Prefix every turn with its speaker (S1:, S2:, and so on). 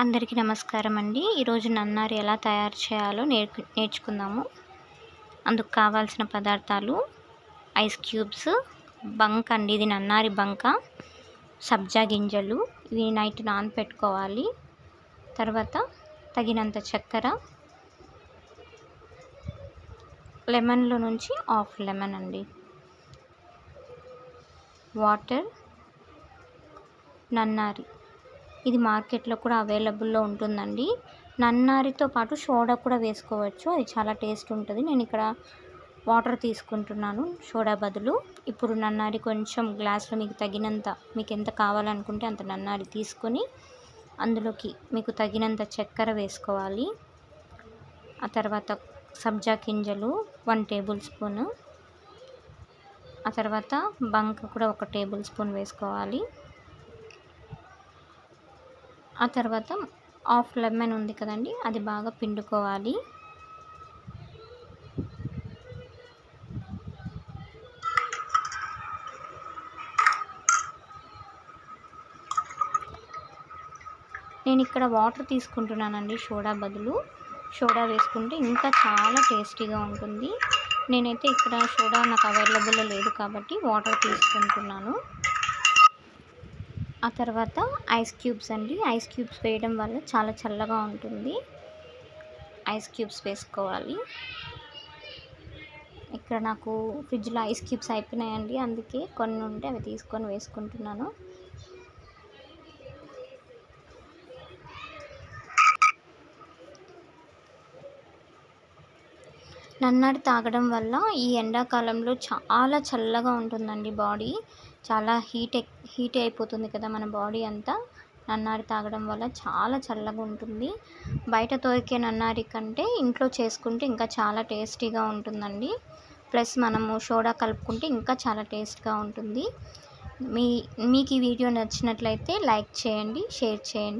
S1: అందరికీ నమస్కారం అండి. ఈరోజు నన్నారి ఎలా తయారు చేయాలో నేర్చు నేర్చుకుందాము. అందుకు కావాల్సిన పదార్థాలు ఐస్ క్యూబ్స్ బంక్ అండి. ఇది నన్నారి బంక. సబ్జా గింజలు. ఇవి నైట్ నానపెట్టుకోవాలి. తర్వాత తగినంత చక్కెర. లెమన్లో నుంచి హాఫ్ లెమన్ అండి. వాటర్. నన్నారి. ఇది మార్కెట్లో కూడా అవైలబుల్లో ఉంటుందండి. నన్నారితో పాటు సోడా కూడా వేసుకోవచ్చు. అది చాలా టేస్ట్ ఉంటుంది. నేను ఇక్కడ వాటర్ తీసుకుంటున్నాను సోడా బదులు. ఇప్పుడు నన్నారి కొంచెం గ్లాస్లో మీకు తగినంత మీకు ఎంత కావాలనుకుంటే అంత నన్నారి తీసుకొని అందులోకి మీకు తగినంత చక్కెర వేసుకోవాలి. ఆ తర్వాత సబ్జా గింజలు వన్ టేబుల్ స్పూన్. ఆ తర్వాత బంక కూడా ఒక టేబుల్ స్పూన్ వేసుకోవాలి. ఆ తర్వాత హాఫ్ లెమన్ ఉంది కదండి అది బాగా పిండుకోవాలి. నేను ఇక్కడ వాటర్ తీసుకుంటున్నానండి సోడా బదులు. సోడా వేసుకుంటే ఇంకా చాలా టేస్టీగా ఉంటుంది. నేనైతే ఇక్కడ సోడా నాకు అవైలబుల్లో లేదు కాబట్టి వాటర్ తీసుకుంటున్నాను. ఆ తర్వాత ఐస్ క్యూబ్స్ అండి. ఐస్ క్యూబ్స్ వేయడం వల్ల చాలా చల్లగా ఉంటుంది. ఐస్ క్యూబ్స్ వేసుకోవాలి. ఇక్కడ నాకు ఫ్రిడ్జ్లో ఐస్ క్యూబ్స్ అయిపోయినాయండి. అందుకే కొన్ని ఉంటే అవి తీసుకొని వేసుకుంటున్నాను. నన్నారి తాగడం వల్ల ఈ ఎండాకాలంలో చాలా చల్లగా ఉంటుందండి బాడీ. చాలా హీట్ హీట్ అయిపోతుంది కదా మన బాడీ అంతా. నన్నారి తాగడం వల్ల చాలా చల్లగా ఉంటుంది. బయట దొరికే నన్నారి కంటే ఇంట్లో చేసుకుంటే ఇంకా చాలా టేస్టీగా ఉంటుందండి. ప్లస్ మనము సోడా కలుపుకుంటే ఇంకా చాలా టేస్ట్గా ఉంటుంది. మీ మీకు ఈ వీడియో నచ్చినట్లయితే లైక్ చేయండి షేర్ చేయండి